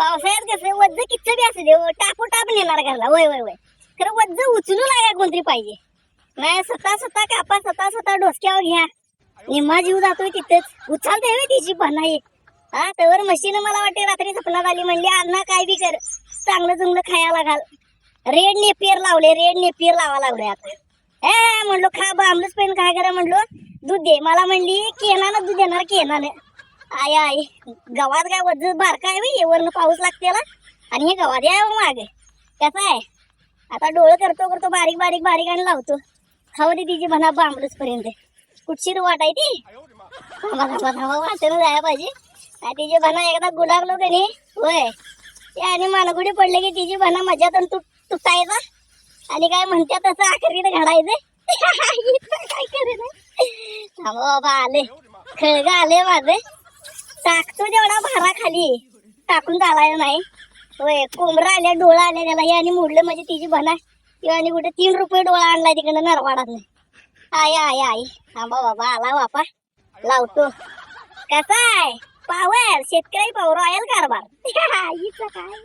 पावसाळ्यात कसं वज्ज किचडी बी असू दे हो, टाकू टाप नेणार घरला वय वय वय. खरं वज्ज उचलू लागा कोणतरी पाहिजे. नाही स्वतः स्वतः कापा स्वतः स्वतः डोसक्यावर घ्या. निम्मा जीव जातोय तिथेच. उचलते होय तिची बनाई हा तर मशीन मला वाटते रात्री सपनात आली म्हणली अण्णा काय बी कर. चांगलं चुंगलं खायला घाल. रेड नेपियर लावले रेड नेपियर लावा लागले आता. ए म्हणलो खा बांबलूच पेन काय करा? म्हणलो दूध दे. मला म्हणली केनानं दूध देणार केनानं. I I. गवात काय वजन बारका आहे बाई. वरनं पाऊस लागते आणि हे गवात आहे मागे. कसं आहे? आता डोळं करतो करतो बारीक बारीक बारीक आणि लावतो. खाऊ दे तिची म्हणा बांबडूस पर्यंत. कुठची वाट आहे ती? थांबा थांबा थांबा. वाटेनं जायला पाहिजे. आणि तिची म्हणा एकदा गुलाबलो का नाही होय. ते आणि मानगुडी पडले की तिची म्हणा तर तुट तुटायचा. आणि काय म्हणते तसं आखरीत घालायचं. काय करेल थांबा बाबा आले. खळग आले माझे. टाकतो जेवढा भारा खाली टाकून चालायला नाही. होय कोंबरा आल्या डोळा आल्या त्याला. हे आणि मोडलं म्हणजे तिची बना किंवा आणि कुठे तीन रुपये डोळा आणलाय तिकडं नरवाडात आय आय आई. थांबा बाबा आला बापा. लावतो. कसा आहे? पावर शेतकरी पावर रॉयल कारभार. काय?